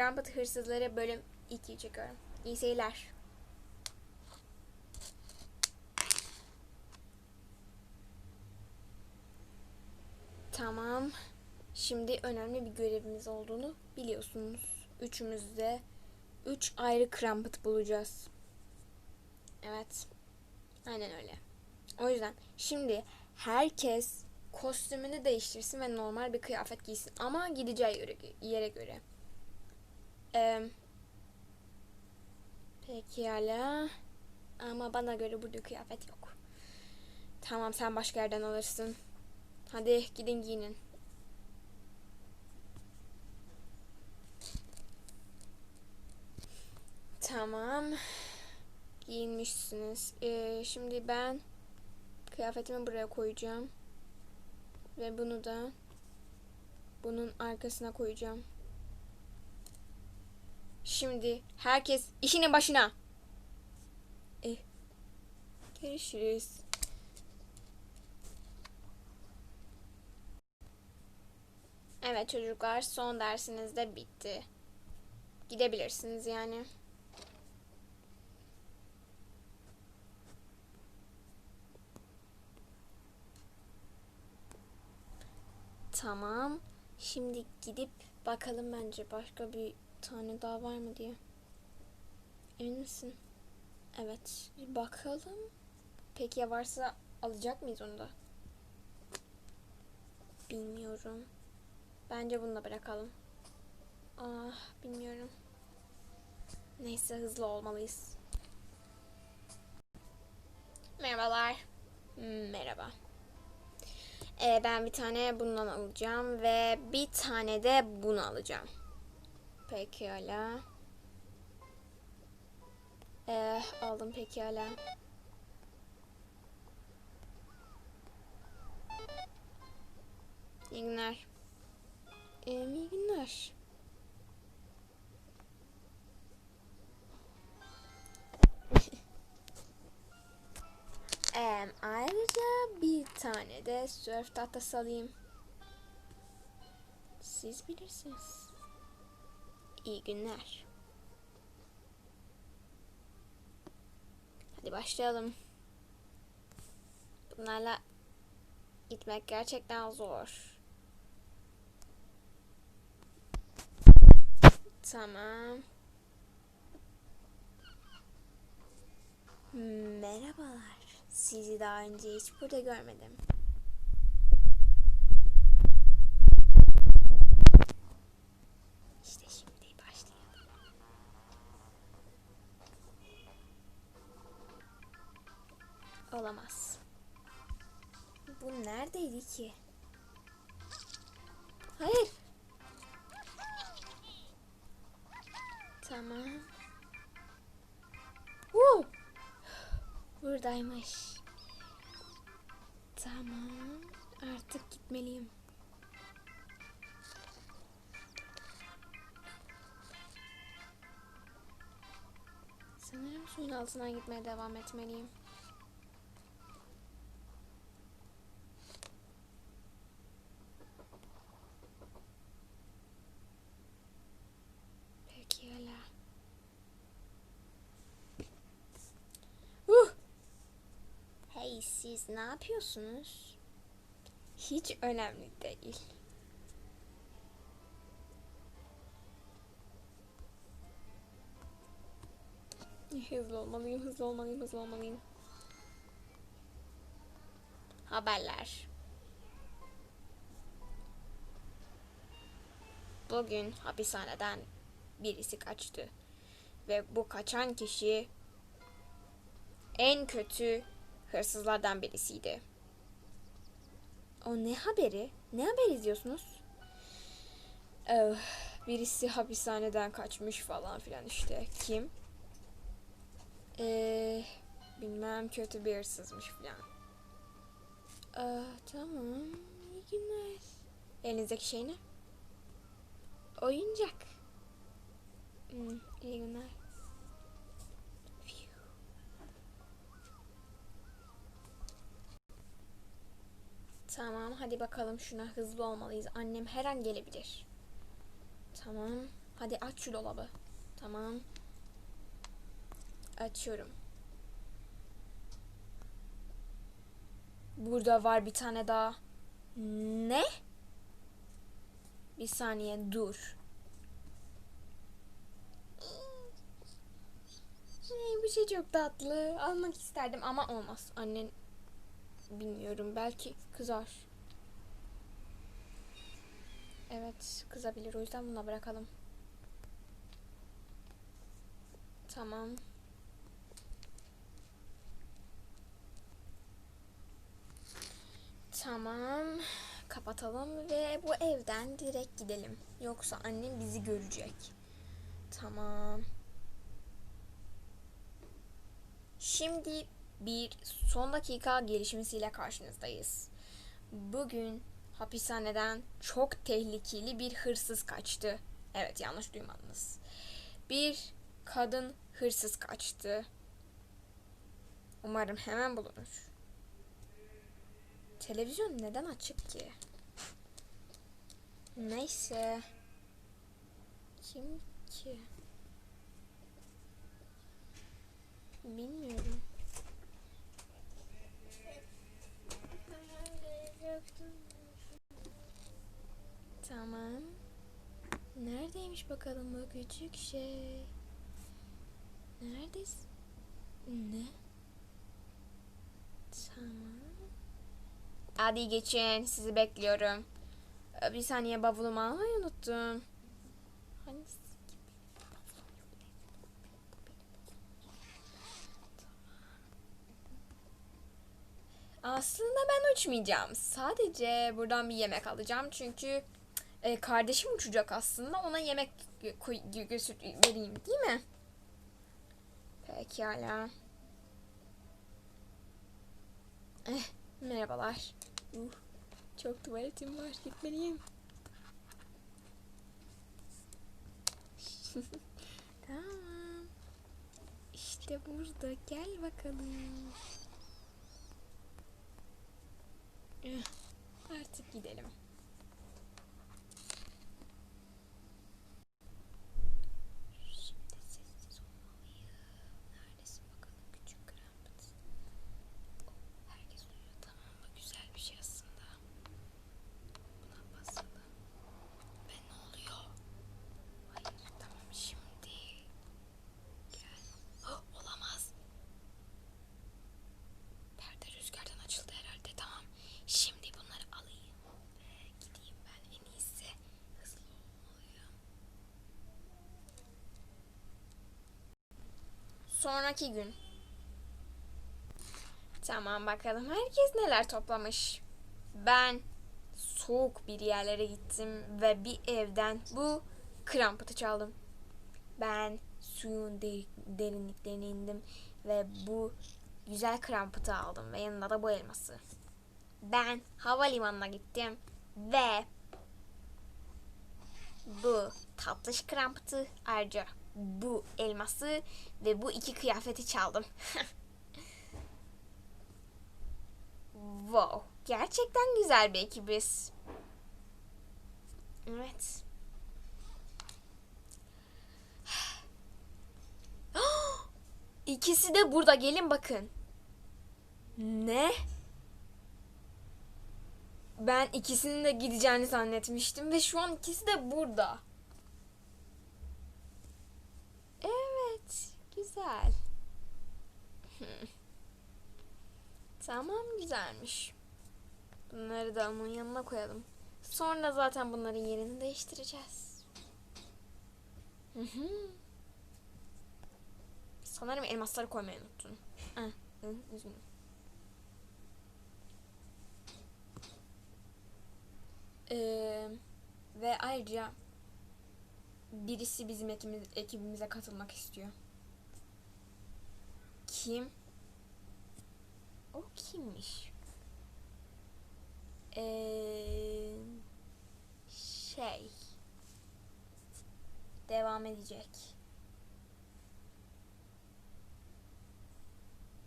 Krampet Hırsızları bölüm 2'yi çekiyorum. İyi seyirler. Tamam. Şimdi önemli bir görevimiz olduğunu biliyorsunuz. Üçümüz de üç ayrı Krampet bulacağız. Evet. Aynen öyle. O yüzden şimdi herkes kostümünü değiştirsin ve normal bir kıyafet giysin. Ama gideceği yere, yere göre. Ee, pekala. Ama bana göre burada kıyafet yok. Tamam sen başka yerden alırsın. Hadi gidin giyinin. Tamam. Giyinmişsiniz. Ee, şimdi ben kıyafetimi buraya koyacağım. Ve bunu da bunun arkasına koyacağım. Şimdi herkes işinin başına. Eh, görüşürüz. Evet çocuklar son dersiniz de bitti. Gidebilirsiniz yani. Tamam. Şimdi gidip bakalım bence başka bir tane daha var mı diye. Emin misin? Evet. Bir bakalım. Peki ya varsa alacak mıyız onu da? Bilmiyorum. Bence bunu da bırakalım. Ah bilmiyorum. Neyse hızlı olmalıyız. Merhabalar. Merhaba. Ee, ben bir tane bundan alacağım ve bir tane de bunu alacağım. Pekala. Ee, aldım pekala. İyi günler. Ee, iyi günler. Em, ayrıca bir tane de sörf tahtası alayım. Siz bilirsiniz. İyi günler. Hadi başlayalım. Bunlarla gitmek gerçekten zor. Tamam. Merhabalar. Sizi daha önce hiç burada görmedim. İşte şimdi başlayalım. Olamaz. Bu neredeydi ki? Hayır. Tamam. Woo! Buradaymış. Tamam. Artık gitmeliyim. Sanırım suyun altına gitmeye devam etmeliyim. Pekala. Uh! Siz ne yapıyorsunuz? Hiç önemli değil. Hızlı olmalıyım, hızlı olmalıyım, hızlı olmalıyım. Haberler. Bugün hapishaneden birisi kaçtı. Ve bu kaçan kişi en kötü hırsızlardan birisiydi. O ne haberi? Ne haber izliyorsunuz? Ee, birisi hapishaneden kaçmış falan filan işte. Kim? Ee, bilmem kötü bir hırsızmış filan. Aa, tamam. İyi günler. Elinizdeki şey ne? Oyuncak. Hmm, iyi günler. Tamam hadi bakalım şuna hızlı olmalıyız. Annem her an gelebilir. Tamam Hadi aç şu dolabı. Tamam. Açıyorum. Burada var bir tane daha. Ne? Bir saniye dur. Bu şey çok tatlı. Almak isterdim ama olmaz. Annen bilmiyorum belki kızar. Evet kızabilir o yüzden buna bırakalım. Tamam. Tamam. Kapatalım ve bu evden direkt gidelim. Yoksa annem bizi görecek. Tamam. Şimdi bir son dakika gelişmesiyle karşınızdayız. Bugün hapishaneden çok tehlikeli bir hırsız kaçtı. Evet yanlış duymadınız. Bir kadın hırsız kaçtı. Umarım hemen bulunur. Televizyon neden açık ki? Neyse. Kim ki? Bilmiyorum. Tamam. Neredeymiş bakalım bu küçük şey? Neredesin? Ne? Tamam. Hadi geçin. Sizi bekliyorum. Ee, Bir saniye bavulumu almayı unuttum. Hangisi? Aslında ben uçmayacağım. Sadece buradan bir yemek alacağım. Çünkü e, kardeşim uçacak aslında. Ona yemek koy, vereyim değil mi? Pekala. Eh, merhabalar. Uh, çok tuvaletim var. Gitmeliyim. tamam. İşte burada. Gel bakalım. Eh, Artık gidelim. Şimdi sessiz olmalıyım. Neredesin bakalım küçük krempet? Oh, herkes uyuyor tamam mı? Güzel bir şey aslında. Buna basalım. Ve ne oluyor? Hayır tamam şimdi. Gel. Oh, olamaz. Perde rüzgardan açıldı herhalde tamam. Şimdi bunları alayım. Ve gideyim ben en iyisi. Hızlı olmalıyım. Sonraki gün. Tamam bakalım herkes neler toplamış. Ben soğuk bir yerlere gittim ve bir evden bu krampatı çaldım. Ben suyun de- derinliklerine indim ve bu güzel krampatı aldım ve yanında da bu elması. Ben havalimanına gittim ve bu tatlış krampatı ayrıca bu elması ve bu iki kıyafeti çaldım. wow. Gerçekten güzel bir ekibiz. Evet. İkisi de burada. Gelin bakın. Ne? Ben ikisinin de gideceğini zannetmiştim ve şu an ikisi de burada. Evet, güzel. Hmm. Tamam, güzelmiş. Bunları da onun yanına koyalım. Sonra zaten bunların yerini değiştireceğiz. Hı hı. Sanırım elmasları koymayı unuttun. Üzgünüm. Ee, ve ayrıca birisi bizim ekibimiz, ekibimize katılmak istiyor. Kim? O kimmiş? Ee, şey. Devam edecek.